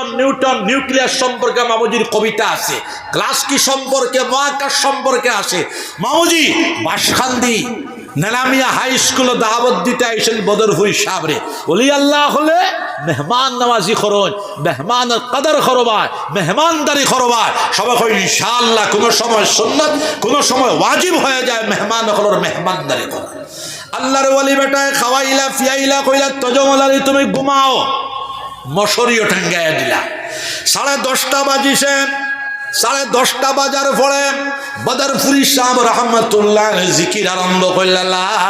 Proton Newton nucleus সম্পর্কে মামুজির কবিতা আছে। Class কি সম্পর্কে, মহাকাশ সম্পর্কে আছে। মামুজি, বাসখান্দি, নেলামিয়া হাই স্কুলে দাওয়াত দিতে আইসেন বদরপুরি সাবরে। বলি আল্লাহ হলে মেহমান নামাজি খরচ, মেহমানের কাদার খরবায়, মেহমানদারি খরবায়। সবাই কই ইনশাআল্লাহ, কোনো সময় সুন্নত, কোনো সময় ওয়াজিব হয়ে যায় মেহমান হলোর মেহমানদারি করা। আল্লাহর ওয়ালি বেটায় খাওয়াইলা, ফিয়াইলা, কইলা তজমলারি তুমি ঘুমাও। মশরিও ঠেঙ্গাইয়া দিলা। সাড়ে দশটা বাজিছে, সাড়ে দশটা বাজার পরে বদরপুরি সাহ রহমতুল্লাহ জিকির আরম্ভ করল্লাহ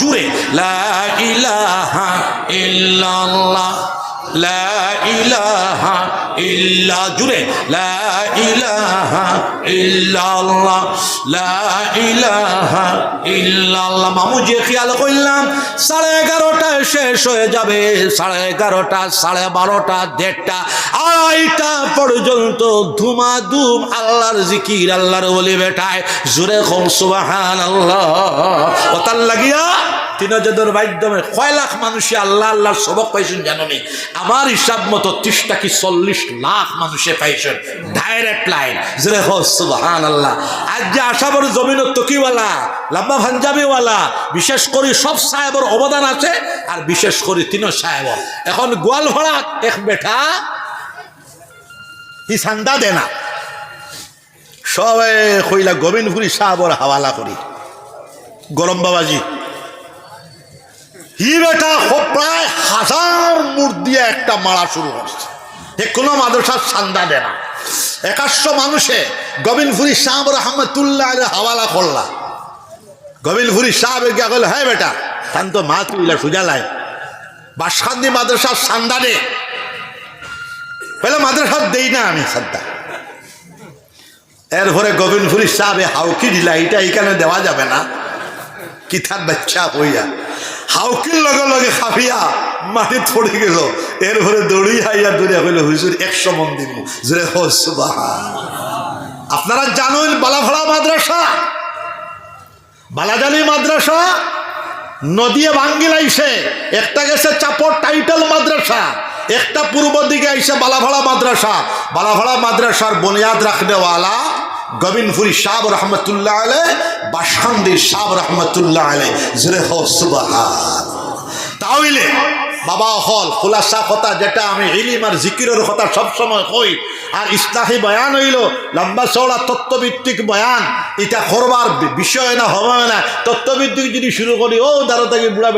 জুড়ে লাহ ইলাহা ইল্লাল্লাহ। লা ইলাহা ইল্লা, জুড়ে। লা ইলাহা ইল্লাল্লাহ, লা ইলাহা ইল্লাল্লাহ। মামু, যে খেয়াল করলাম, সাড়ে এগারোটায় শেষ হয়ে যাবে। সাড়ে এগারোটা, সাড়ে বারোটা, দেড়টা, আড়াইটা পর্যন্ত ধুমাধুম আল্লাহর জিকির, আল্লাহর বলি বেটায়। জুড়ে খোল সুবাহান আল্লাহ ও তার লাগিয়া তিন হাজার মাধ্যমে কয় লাখ মানুষে আল্লাহ আল্লাহর সবক পাইছেন জানি আমার হিসাব মতো ত্রিশটা কি চল্লিশ লাখ মানুষে পাইছেন? ডাইরেক্ট লাইন খোল সুবাহান আল্লাহ আজ যে আশাবর জমিনত তকিওয়ালা, লাম্বা ভাঞ্জাবিওয়ালা বিশেষ করে সব সাহেবের অবদান আছে, আর বিশেষ করে তিন সাহেব। এখন গোয়াল ভাড়া এক বেটা হি চান্দা দে না। সবে কইলা, গোবিন্দপুরি সাহাবর হাওয়ালা করি। গরম বাবাজি। হি বেটা প্রায় হাজার মুঠ দিয়ে একটা মারা শুরু করছে এ কোনো মাদ্রাসার সান্দা দে না একাশো মানুষে গোবিন্দপুরি সাহাব রহমতুল্লাহ হাওয়ালা করলা। গোবিন্দপুরি সাহাবে গিয়া কইল হ্যাঁ বেটা, তান তো মা তুইলা সুজালাই বাসখান্দি মাদ্রাসার সান্দা দে। বলে মাদ্রাসার দেই না আমি সান্দা। এরপরে গোবিন্দপুরি সাহেবে হাউকি দিলা এটা এখানে দেওয়া যাবে না। কিথার বাচ্চা হইয়া হাউকির লগে লগে খাফিয়া মাটি পড়ে গেল। এরপরে দৌড়ি হাইয়া দৌড়িয়া হইল হুজুর একশো মন দিব আপনারা জানেন বালাভাড়া মাদ্রাসা? বালাজালি মাদ্রাসা নদিয়ে ভাঙ্গিল আইসে একটা গেছে চাপড় টাইটেল মাদ্রাসা, একটা পূর্ব দিকে আইসে বালাভাড়া মাদ্রাসা। বালাভাড়া মাদ্রাসার বুনিয়াদ রাখনেওয়ালা গোবিন্দপুরি রহমতুল্লাহ আলে হো সুবাহ তাহলে বাবা হল, খোলাসা কথা যেটা আমি ইলিম আর জিকিরের কথা সবসময় কই। আর ইসলাহি বয়ান হইল, লম্বা চওড়া তত্ত্বভিত্তিক বয়ান। এটা করবার বিষয় না, হবে না। তত্ত্বভিত্তিক যদি শুরু করি, ও দাঁড়ো থেকে বুড়া